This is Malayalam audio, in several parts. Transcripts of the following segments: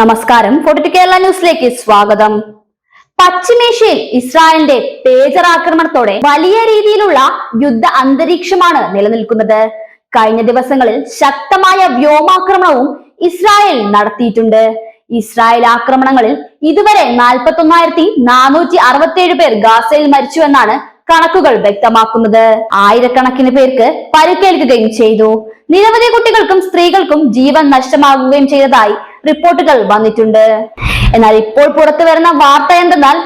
നമസ്കാരം. ഫോർട്ടി കേരള ന്യൂസിലേക്ക് സ്വാഗതം. പശ്ചിമേഷ്യയിൽ ഇസ്രായേലിന്റെ പേജർ ആക്രമണത്തോടെ വലിയ രീതിയിലുള്ള യുദ്ധ അന്തരീക്ഷമാണ് നിലനിൽക്കുന്നത്. കഴിഞ്ഞ ദിവസങ്ങളിൽ ശക്തമായ വ്യോമാക്രമണവും ഇസ്രായേൽ നടത്തിയിട്ടുണ്ട്. ഇസ്രായേൽ ആക്രമണങ്ങളിൽ ഇതുവരെ നാൽപ്പത്തി ഒന്നായിരത്തി നാനൂറ്റി അറുപത്തിയേഴ് പേർ ഗാസയിൽ മരിച്ചുവെന്നാണ് കണക്കുകൾ വ്യക്തമാക്കുന്നത്. ആയിരക്കണക്കിന് പേർക്ക് പരിക്കേൽക്കുകയും ചെയ്തു. നിരവധി കുട്ടികൾക്കും സ്ത്രീകൾക്കും ജീവൻ നഷ്ടമാകുകയും ചെയ്തതായി റിപ്പോർട്ടുകൾ വന്നിട്ടുണ്ട്. എന്നാൽ ഇപ്പോൾ പുറത്തു വരുന്ന വാർത്ത എന്തെന്നാൽ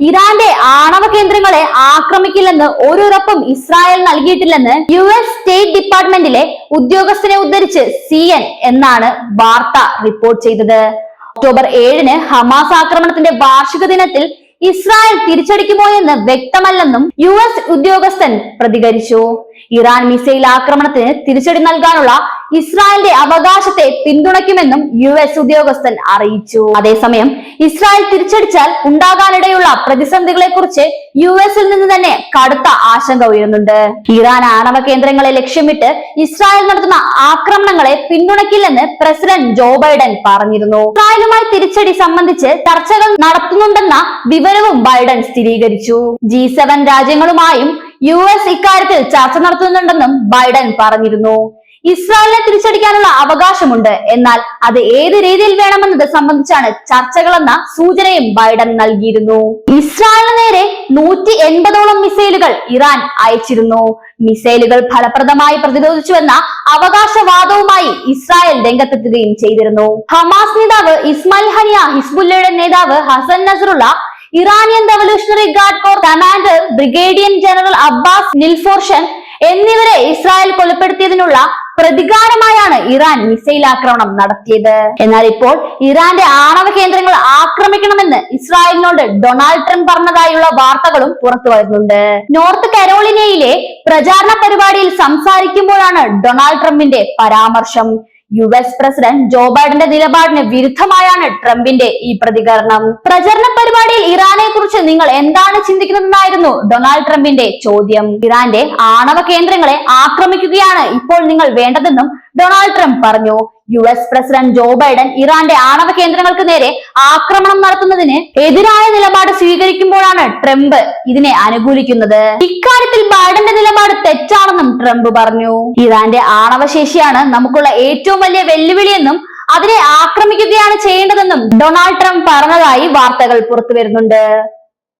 ഇറാന്റെ ആണവ കേന്ദ്രങ്ങളെ ആക്രമിക്കില്ലെന്ന് ഒരു ഉറപ്പും ഇസ്രായേൽ നൽകിയിട്ടില്ലെന്ന് യു എസ് സ്റ്റേറ്റ് ഡിപ്പാർട്ട്മെന്റിലെ ഉദ്യോഗസ്ഥനെ ഉദ്ധരിച്ച് സി എൻ എന്നാണ് വാർത്ത റിപ്പോർട്ട് ചെയ്തത്. ഒക്ടോബർ ഏഴിന് ഹമാസ് ആക്രമണത്തിന്റെ വാർഷിക ദിനത്തിൽ ഇസ്രായേൽ തിരിച്ചടിക്കുമോ എന്ന് വ്യക്തമല്ലെന്നും യു എസ് ഉദ്യോഗസ്ഥൻ പ്രതികരിച്ചു. ഇറാൻ മിസൈൽ ആക്രമണത്തിന് തിരിച്ചടി നൽകാനുള്ള ഇസ്രായേലിന്റെ അവകാശത്തെ പിന്തുണയ്ക്കുമെന്നും യു എസ് ഉദ്യോഗസ്ഥൻ അറിയിച്ചു. അതേസമയം ഇസ്രായേൽ തിരിച്ചടിച്ചാൽ ഉണ്ടാകാനിടയുള്ള പ്രതിസന്ധികളെ കുറിച്ച് യു എസിൽ നിന്ന് തന്നെ കടുത്ത ആശങ്ക ഉയരുന്നുണ്ട്. ഇറാൻ ആണവ കേന്ദ്രങ്ങളെ ലക്ഷ്യമിട്ട് ഇസ്രായേൽ നടത്തുന്ന ആക്രമണങ്ങളെ പിന്തുണയ്ക്കില്ലെന്ന് പ്രസിഡന്റ് ജോ ബൈഡൻ പറഞ്ഞിരുന്നു. ഇസ്രായേലുമായി തിരിച്ചടി സംബന്ധിച്ച് ചർച്ചകൾ നടത്തുന്നുണ്ടെന്ന വിവരവും ബൈഡൻ സ്ഥിരീകരിച്ചു. ജി രാജ്യങ്ങളുമായും യു എസ് ഇക്കാര്യത്തിൽ ചർച്ച നടത്തുന്നുണ്ടെന്നും ബൈഡൻ പറഞ്ഞിരുന്നു. ഇസ്രായേലിനെ തിരിച്ചടിക്കാനുള്ള അവകാശമുണ്ട്. എന്നാൽ അത് ഏത് രീതിയിൽ വേണമെന്നത് സംബന്ധിച്ചാണ് ചർച്ചകളെന്ന സൂചനയും ബൈഡൻ നൽകിയിരുന്നു. ഇസ്രായേലിന് നേരെ നൂറ്റി എൺപതോളം മിസൈലുകൾ ഇറാൻ അയച്ചിരുന്നു. മിസൈലുകൾ ഫലപ്രദമായി പ്രതിരോധിച്ചുവെന്ന അവകാശവാദവുമായി ഇസ്രായേൽ രംഗത്തെത്തുകയും ചെയ്തിരുന്നു. ഹമാസ് നേതാവ് ഇസ്മായിൽ ഹനിയ ഹിസ്ബുല്ലയുടെ നേതാവ് Hassan Nasrallah Iranian revolutionary guard corps commander brigadier general Abbas Nilforoushan എന്നിവരെ ഇസ്രായേൽ കൊലപ്പെടുത്തിയതിനുള്ള പ്രതികാരമായാണ് ഇറാൻ മിസൈൽ ആക്രമണം നടത്തിയത്. എന്നാൽ ഇപ്പോൾ ഇറാന്റെ ആണവ കേന്ദ്രങ്ങൾ ആക്രമിക്കണമെന്ന് ഇസ്രായേലിനോട് ഡൊണാൾഡ് ട്രംപ് പറഞ്ഞതായുള്ള വാർത്തകളും പുറത്തു വരുന്നുണ്ട്. നോർത്ത് കരോളിനയിലെ പ്രചാരണ പരിപാടിയിൽ സംസാരിക്കുമ്പോഴാണ് ഡൊണാൾഡ് ട്രംപിന്റെ പരാമർശം. യു എസ് പ്രസിഡന്റ് ജോ ബൈഡന്റെ നിലപാടിന് വിരുദ്ധമായാണ് ട്രംപിന്റെ ഈ പ്രതികരണം. പ്രചരണ പരിപാടിയിൽ കുറിച്ച് നിങ്ങൾ എന്താണ് ചിന്തിക്കുന്നതെന്നായിരുന്നു ഡൊണാൾഡ് ട്രംപിന്റെ ചോദ്യം. ഇറാന്റെ ആണവ കേന്ദ്രങ്ങളെ ആക്രമിക്കുകയാണ് ഇപ്പോൾ നിങ്ങൾ വേണ്ടതെന്നും ഡൊണാൾഡ് ട്രംപ് പറഞ്ഞു. U S president Joe Biden ഇറാന്റെ ആണവ കേന്ദ്രങ്ങൾക്ക് നേരെ ആക്രമണം നടത്തുന്നതിന് എതിരായ നിലപാട് സ്വീകരിക്കുമ്പോഴാണ് ട്രംപ് ഇതിനെ അനുകൂലിക്കുന്നത്. ഇക്കാര്യത്തിൽ ബൈഡന്റെ നിലപാട് തെറ്റാണെന്നും ട്രംപ് പറഞ്ഞു. ഇറാന്റെ ആണവ ശേഷിയാണ് നമുക്കുള്ള ഏറ്റവും വലിയ വെല്ലുവിളിയെന്നും അതിനെ ആക്രമിക്കുകയാണ് ചെയ്യേണ്ടതെന്നും ഡൊണാൾഡ് ട്രംപ് പറഞ്ഞതായി വാർത്തകൾ പുറത്തു വരുന്നുണ്ട്